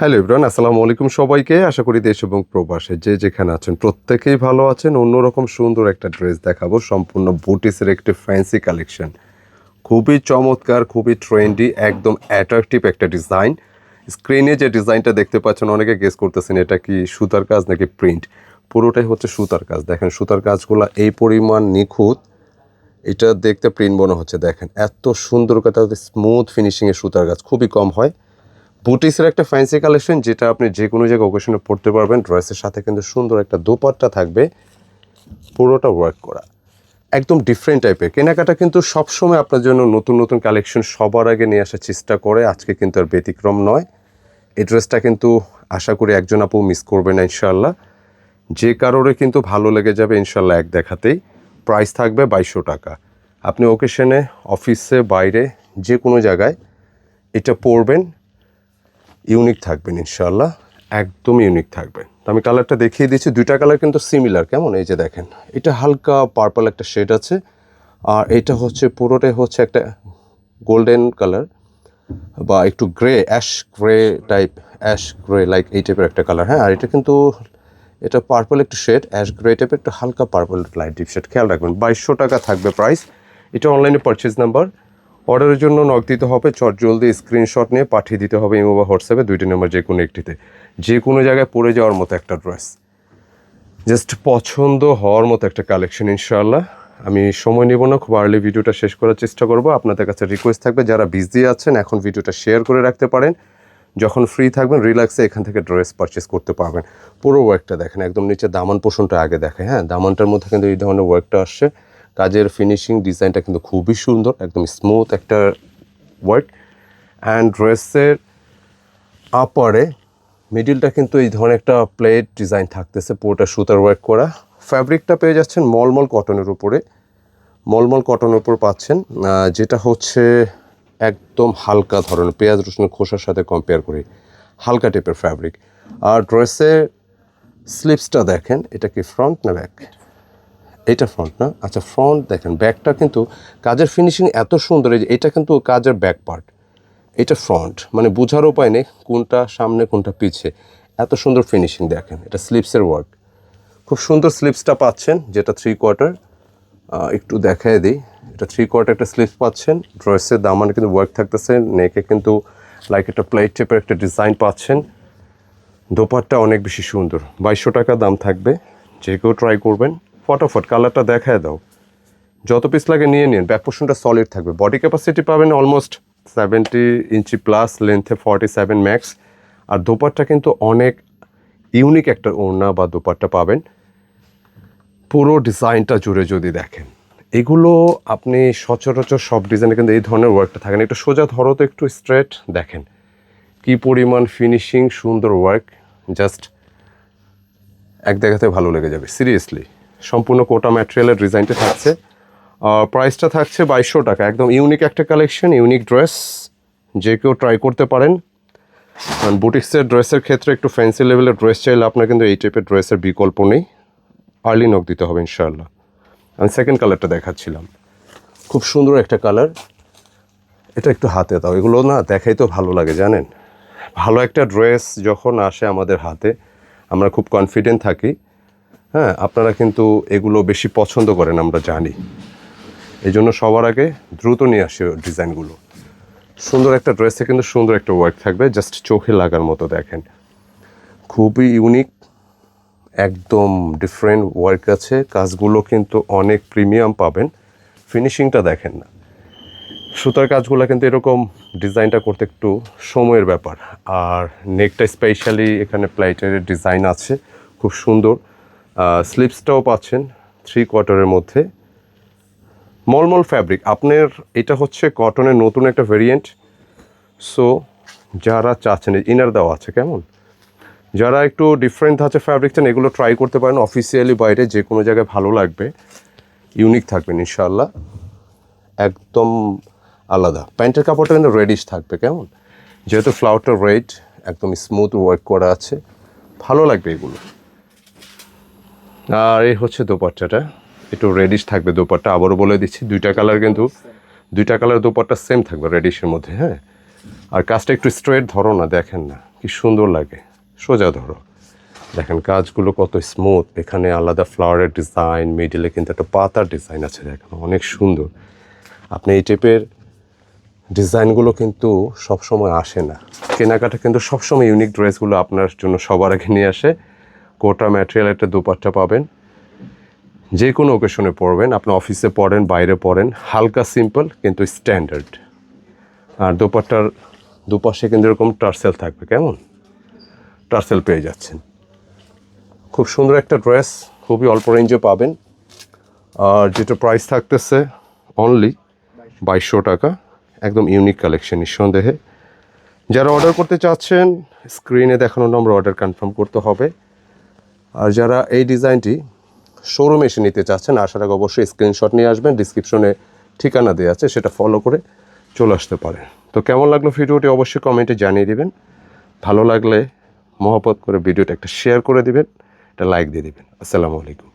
Hello Ibran, আসসালামু আলাইকুম সবাইকে। আশা করি দেশ এবং প্রবাসে যে যেখানে আছেন প্রত্যেকেই ভালো আছেন। অন্যরকম সুন্দর একটা ড্রেস দেখাবো, সম্পূর্ণ বুটিসের একটি ফ্যান্সি কালেকশন খুবই চমৎকার, খুবই ট্রেন্ডি একদম অ্যাট্রাকটিভ একটা ডিজাইন স্ক্রিনে যে ডিজাইনটা দেখতে পাচ্ছেন, অনেকে গেস করতেছেন এটা কি সুতার কাজ নাকি প্রিন্ট পুরোটাই হচ্ছে সুতার কাজ। দেখেন, সুতার কাজগুলো এই পরিমাণ নিখুঁত। এটা দেখতে প্রিন্ট মনে হচ্ছে। দেখেন, এত সুন্দর কথা স্মুথ ফিনিশিংয়ের সুতার কাজ। খুবই কম হয়। বুটিসের একটা ফ্যান্সি কালেকশন যেটা আপনি যে কোনো জায়গায় ওকেশনে পড়তে পারবেন। ড্রেসের সাথে কিন্তু সুন্দর একটা দোপাট্টা থাকবে। পুরোটা ওয়ার্ক করা। একদম ডিফারেন্ট টাইপের কেনাকাটা কিন্তু সবসময় আপনার জন্য নতুন নতুন কালেকশন সবার আগে নিয়ে আসার চেষ্টা করে। আজকে কিন্তু আর ব্যতিক্রম নয়। এই ড্রেসটা কিন্তু আশা করি একজন আপু মিস করবে না ইনশাল্লাহ যে কারোরে কিন্তু ভালো লেগে যাবে ইনশাল্লাহ এক দেখাতেই। প্রাইস থাকবে বাইশশো টাকা। আপনি ওকেশনে অফিসে বাইরে যে কোনো জায়গায় এটা পরবেন। ইউনিক থাকবেন ইনশাল্লাহ একদম ইউনিক থাকবেন তো আমি কালারটা দেখিয়ে দিচ্ছি। দুইটা কালার কিন্তু সিমিলার কেমন? এই যে দেখেন, এটা হালকা পার্পল একটা শেড আছে। আর এটা হচ্ছে, পুরোটাই হচ্ছে একটা গোল্ডেন কালার বা একটু grey ash grey type ash grey like এই টাইপের একটা কালার হ্যাঁ? আর এটা কিন্তু, এটা পার্পল একটু শেড অ্যাশ গ্রে টাইপের একটু হালকা পার্পল লাইট ডিপ শেড খেয়াল রাখবেন, বাইশশো টাকা থাকবে প্রাইস এটা অনলাইনে পারচেজ নাম্বার অর্ডারের জন্য নক দিতে হবে। চট জলদি স্ক্রিনশট নিয়ে পাঠিয়ে দিতে হবে ইমো বা হোয়াটসঅ্যাপে দুইটি নাম্বার যে কোনো একটিতে। যে কোনো জায়গায় পড়ে যাওয়ার মতো একটা ড্রেস জাস্ট পছন্দ হওয়ার মতো একটা কালেকশন ইনশাআল্লাহ। আমি সময় নেব না, খুব আর্লি ভিডিওটা শেষ করার চেষ্টা করব। আপনাদের কাছে রিকোয়েস্ট থাকবে, যারা বিজি আছেন, এখন ভিডিওটা শেয়ার করে রাখতে পারেন। যখন ফ্রি থাকবেন রিল্যাক্সে এখান থেকে ড্রেস পারচেস করতে পারবেন। পুরো ওয়ার্কটা দেখেন, একদম নিচে দামান পোষণটা আগে দেখে হ্যাঁ? দামানটার মধ্যে কিন্তু এই ধরনের ওয়ার্কটা আসছে কাজের ফিনিশিং ডিজাইনটা কিন্তু খুবই সুন্দর, একদম স্মুথ একটা ওয়ার্ক অ্যান্ড ড্রেসের আপারে মিডিলটা কিন্তু এই ধরনের একটা প্লেট ডিজাইন থাকতেছে, পুরোটা সুতার ওয়ার্ক করা। ফ্যাব্রিকটা পেয়ে যাচ্ছেন মলমল কটনের উপরে। মলমল কটনের উপর পাচ্ছেন যেটা হচ্ছে একদম হালকা ধরনের, পেঁয়াজ রসুনের খোসার সাথে কম্পেয়ার করি, হালকা টাইপের ফ্যাব্রিক আর ড্রেসের স্লিপসটা দেখেন, এটা কি ফ্রন্ট না ব্যাক এটা ফ্রন্ট না? আচ্ছা ফ্রন্ট দেখেন ব্যাকটা কিন্তু কাজের ফিনিশিং এত সুন্দর, এই যে এটা কিন্তু কাজের ব্যাক পার্ট এটা ফ্রন্ট মানে বোঝার উপায় নেই কোনটা সামনে, কোনটা পিছে। এত সুন্দর ফিনিশিং দেখেন, এটা স্লিপসের ওয়ার্ক খুব সুন্দর স্লিপসটা পাচ্ছেন, যেটা থ্রি কোয়ার্টার একটু দেখায় দিই, এটা থ্রি কোয়ার্টার একটা স্লিপস পাচ্ছেন। ড্রেসের দামানে কিন্তু ওয়ার্ক থাকতেছে নেকে কিন্তু লাইক একটা প্লেট টাইপের একটা ডিজাইন পাচ্ছেন। দোপারটা অনেক বেশি সুন্দর, বাইশশো টাকা দাম থাকবে, যে কেউ ট্রাই করবেন। ফটাফট কালারটা দেখায় দাও। যত পিস লাগে নিয়ে নিন ব্যাক পোর্শনটা সলিড থাকবে। বডি ক্যাপাসিটি পাবেন অলমোস্ট সেভেন্টি ইঞ্চি প্লাস লেন্থে ফর্টি সেভেন ম্যাক্স আর দোপাট্টা কিন্তু অনেক ইউনিক একটা ওড়না বা দোপাট্টা পাবেন। পুরো ডিজাইনটা জুড়ে যদি দেখেন। এগুলো আপনি সচরাচর সব ডিজাইনে কিন্তু এই ধরনের ওয়ার্কটা থাকে না। একটু সোজা ধরো তো, একটু স্ট্রেট দেখেন। কি পরিমাণ ফিনিশিং সুন্দর ওয়ার্ক জাস্ট এক দেখাতে ভালো লেগে যাবে সিরিয়াসলি সম্পূর্ণ কোটা ম্যাটেরিয়ালের ডিজাইনটা থাকছে। প্রাইসটা থাকছে বাইশশো টাকা। একদম ইউনিক একটা কালেকশন ইউনিক ড্রেস যে কেউ ট্রাই করতে পারেন। কারণ বুটিক্সের ড্রেসের ক্ষেত্রে একটু ফ্যান্সি লেভেলের ড্রেস চাইলে আপনার কিন্তু এই টাইপের ড্রেসের বিকল্প নেই। আর্লি নক দিতে হবে ইনশাআল্লাহ। আমি সেকেন্ড কালারটা দেখাচ্ছিলাম। খুব সুন্দর একটা কালার এটা একটু হাতে দাও। এগুলো না দেখাই তো ভালো লাগে, জানেন? ভালো একটা ড্রেস যখন আসে আমাদের হাতে, আমরা খুব কনফিডেন্ট থাকি। হ্যাঁ আপনারা কিন্তু এগুলো বেশি পছন্দ করেন, আমরা জানি। এই জন্য সবার আগে দ্রুত নিয়ে আসে ডিজাইনগুলো। সুন্দর একটা ড্রেসে কিন্তু সুন্দর একটা ওয়ার্ক থাকবে জাস্ট চোখে লাগার মতো দেখেন। খুবই ইউনিক একদম ডিফারেন্ট ওয়ার্ক আছে। কাজগুলো কিন্তু অনেক প্রিমিয়াম পাবেন। ফিনিশিংটা দেখেন না। সুতার কাজগুলো কিন্তু এরকম ডিজাইনটা করতে একটু সময়ের ব্যাপার। আর নেকটা স্পেশালি এখানে প্লাইটের ডিজাইন আছে, খুব সুন্দর। স্লিপসটাও পাচ্ছেন থ্রি কোয়ার্টারের মধ্যে। মলমল ফ্যাব্রিক আপনার এটা হচ্ছে কটনের নতুন একটা ভেরিয়েন্ট সো যারা চাচ্ছেন ইনার দেওয়া আছে, কেমন? যারা একটু ডিফারেন্ট আছে ফ্যাব্রিক চান, এগুলো ট্রাই করতে পারেন। অফিসিয়ালি বাইরে যে কোনো জায়গায় ভালো লাগবে ইউনিক থাকবেন ইনশাল্লাহ একদম আলাদা। প্যান্টের কাপড়টা কিন্তু রেডিশ থাকবে, কেমন? যেহেতু ফ্লাওয়ারটা রেড একদম স্মুথ ওয়ার্ক করা আছে। ভালো লাগবে এগুলো। আর এই হচ্ছে দোপাট্টাটা। একটু রেডিশ থাকবে দোপাট্টা, আবারও বলে দিচ্ছি, দুইটা কালার কিন্তু, দুইটা কালার দোপাট্টা সেম থাকবে রেডিশের মধ্যে হ্যাঁ? আর কাজটা একটু স্ট্রেট ধরো না, দেখেন না, কি সুন্দর লাগে, সোজা ধরো। দেখেন কাজগুলো কত স্মুথ এখানে আলাদা ফ্লাওয়ারের ডিজাইন মিডিলে কিন্তু একটা পাতার ডিজাইন আছে, দেখেন, অনেক সুন্দর। আপনি এই টাইপের ডিজাইনগুলো কিন্তু সবসময় আসে না। কেনাকাটা কিন্তু সবসময় ইউনিক ড্রেসগুলো আপনার জন্য সবার আগে নিয়ে আসে। কোটা ম্যাটেরিয়াল একটা দুপাট্টা পাবেন। যে কোনো ওকেশনে পরবেন, আপনি অফিসে পড়েন, বাইরে পড়েন, হালকা সিম্পল কিন্তু স্ট্যান্ডার্ড আর দুপাট্টার দুপাশে কিন্তু এরকম টার্সেল থাকবে, কেমন? টার্সেল পেয়ে যাচ্ছেন। খুব সুন্দর একটা ড্রেস খুবই অল্প রেঞ্জে পাবেন। আর যেটা প্রাইস থাকতেছে অনলি বাইশশো টাকা, একদম ইউনিক কালেকশন নিঃসন্দেহে। যারা অর্ডার করতে চাচ্ছেন স্ক্রিনে দেখানো নম্বর অর্ডার কনফার্ম করতে হবে। আর যারা এই ডিজাইনটি শোরুমে এসে নিতে চাচ্ছেন, আশা রাখি অবশ্যই স্ক্রিনশট নিয়ে আসবেন ডিসক্রিপশনে ঠিকানা দেওয়া আছে, সেটা ফলো করে চলে আসতে পারেন। তো কেমন লাগল ভিডিওটি অবশ্যই কমেন্টে জানিয়ে দেবেন। ভালো লাগলে মহাপত করে ভিডিওটা একটা শেয়ার করে দিবেন, একটা লাইক দিয়ে দেবেন। আসসালামু আলাইকুম।